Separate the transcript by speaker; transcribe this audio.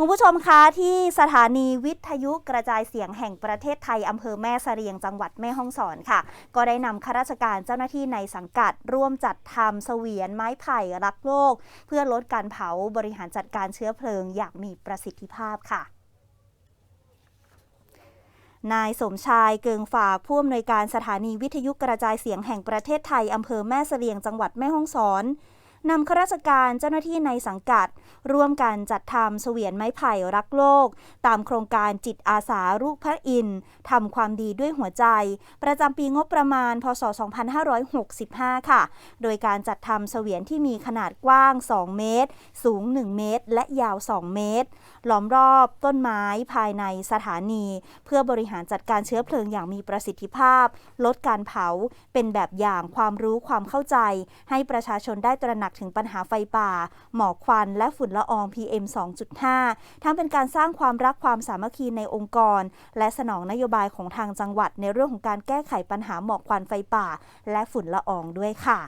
Speaker 1: คุณผู้ชมคะที่สถานีวิทยุกระจายเสียงแห่งประเทศไทยอำเภอแม่เสรียงจังหวัดแม่ฮ่องสอนค่ะ ก็ได้นำข้าราชการเจ้าหน้าที่ในสังกัด ร่วมจัดทำเสวียนไม้ไผ่รักโลก เพื่อลดการเผาบริหารจัดการเชื้อเพลิงอย่างมีประสิทธิภาพค่ะนายสมชายเกิงฝากผู้อำนวยการสถานีวิทยุกระจายเสียงแห่งประเทศไทยอำเภอแม่เสลียงจังหวัดแม่ฮ่องสอน นำข้าราชการเจ้าหน้าที่ในสังกัด ร่วมกันจัดทำเสวียนไม้ไผ่รักโลก ตามโครงการจิตอาสาลูกพระอินทร์ทำความดีด้วยหัวใจ ประจำปีงบประมาณ พศ 2565 ค่ะ โดยการจัดทำเสวียนที่มีขนาดกว้าง 2 เมตร สูง 1 เมตร และยาว 2 เมตร ล้อมรอบต้นไม้ภายในสถานี เพื่อบริหารจัดการเชื้อเพลิงอย่างมีประสิทธิภาพ ลดการเผาเป็นแบบอย่างความรู้ความเข้าใจ ให้ประชาชนได้ตระหนักถึงปัญหาไฟป่า หมอกควัน และฝุ่นละออง PM 2.5 ทั้งเป็นการสร้างความรักความสามัคคีในองค์กร และสนองนโยบายของทางจังหวัดในเรื่องของการแก้ไขปัญหาหมอกควันไฟป่า และฝุ่นละอองด้วยค่ะ